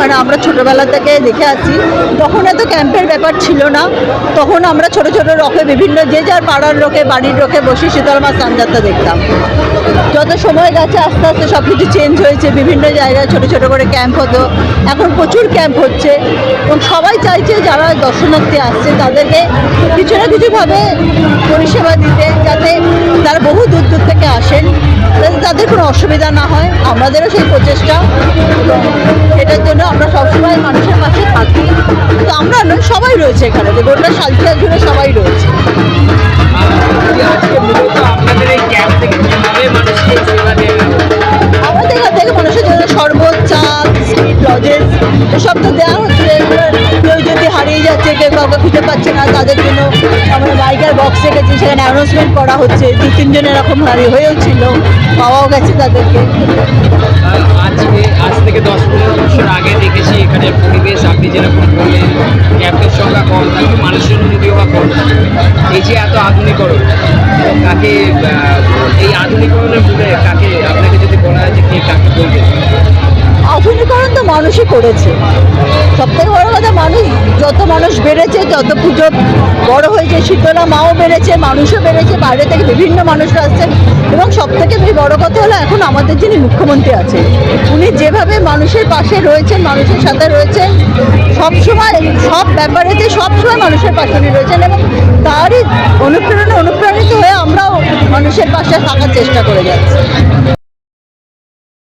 মানে আমরা ছোটোবেলা থেকে দেখে আছি তখন এত ক্যাম্পের ব্যাপার ছিল না। তখন আমরা ছোট ছোট রকে বিভিন্ন যে যার পাড়ার লোকে, বাড়ির লোকে বসে শীতল মাছ যাত্রা দেখতাম। যত সময় গেছে, আস্তে আস্তে সব কিছু চেঞ্জ হয়েছে, বিভিন্ন জায়গায় ছোট ছোট করে ক্যাম্প হতো। এখন প্রচুর ক্যাম্প হচ্ছে। এবং সবাই চাইছে যারা দর্শনার্থী আসছে, তাদেরকে কিছু না কিছুভাবে পরিষেবা দিতে, যাতে তারা বহু দূর দূর থেকে আসেন তাদের কোনো অসুবিধা না হয়। আমাদেরও সেই প্রচেষ্টা। সবাই রয়েছে এখানে। গোটা সালকিয়া জুড়ে সবাই রয়েছে? আমাদের এখান থেকে মানুষের জন্য শরবত, চা, বিস্কিট, লজেস, এসব তো দেওয়া হচ্ছে। কেউ যদি হারিয়ে যাচ্ছে, কেউ কাউকে খুঁজে পাচ্ছে না, তাদের জন্য আমরা মাইকার বক্স রেখেছি। সেখানে অ্যানাউন্সমেন্ট করা হচ্ছে। দু তিনজন এরকম হারিয়ে হয়েও ছিল, পাওয়াও গেছে তাদেরকে। যেরকম বললেন ক্যাপের সংখ্যা কম থাকবে মানুষের যদিও বা কম থাকে। এই যে এত আধুনিকরণ আহ, এই আধুনিকরণের মধ্যে কাকে আপনাকে যদি বলা হয় যে কে কাকে বলবেন আধুনিকরণ তো মানুষই করেছে। সব থেকে বড় কথা মানুষ, যত মানুষ বেড়েছে, যত পুজো বড় হয়েছে শীতলা মাও বেড়েছে, মানুষও বেড়েছে, বাইরে থেকে বিভিন্ন মানুষরা আসছে। এবং সব থেকে বড় কথা হলো, এখন আমাদের যিনি মুখ্যমন্ত্রী আছে উনি যেভাবে মানুষের পাশে রয়েছেন, মানুষের সাথে রয়েছেন, সবসময়, সব ব্যাপারেতে সবসময় মানুষের পাশে উনি রয়েছেন এবং তারই অনুপ্রেরণা, অনুপ্রাণিত হয়ে আমরাও মানুষের পাশে থাকার চেষ্টা করে যাচ্ছি।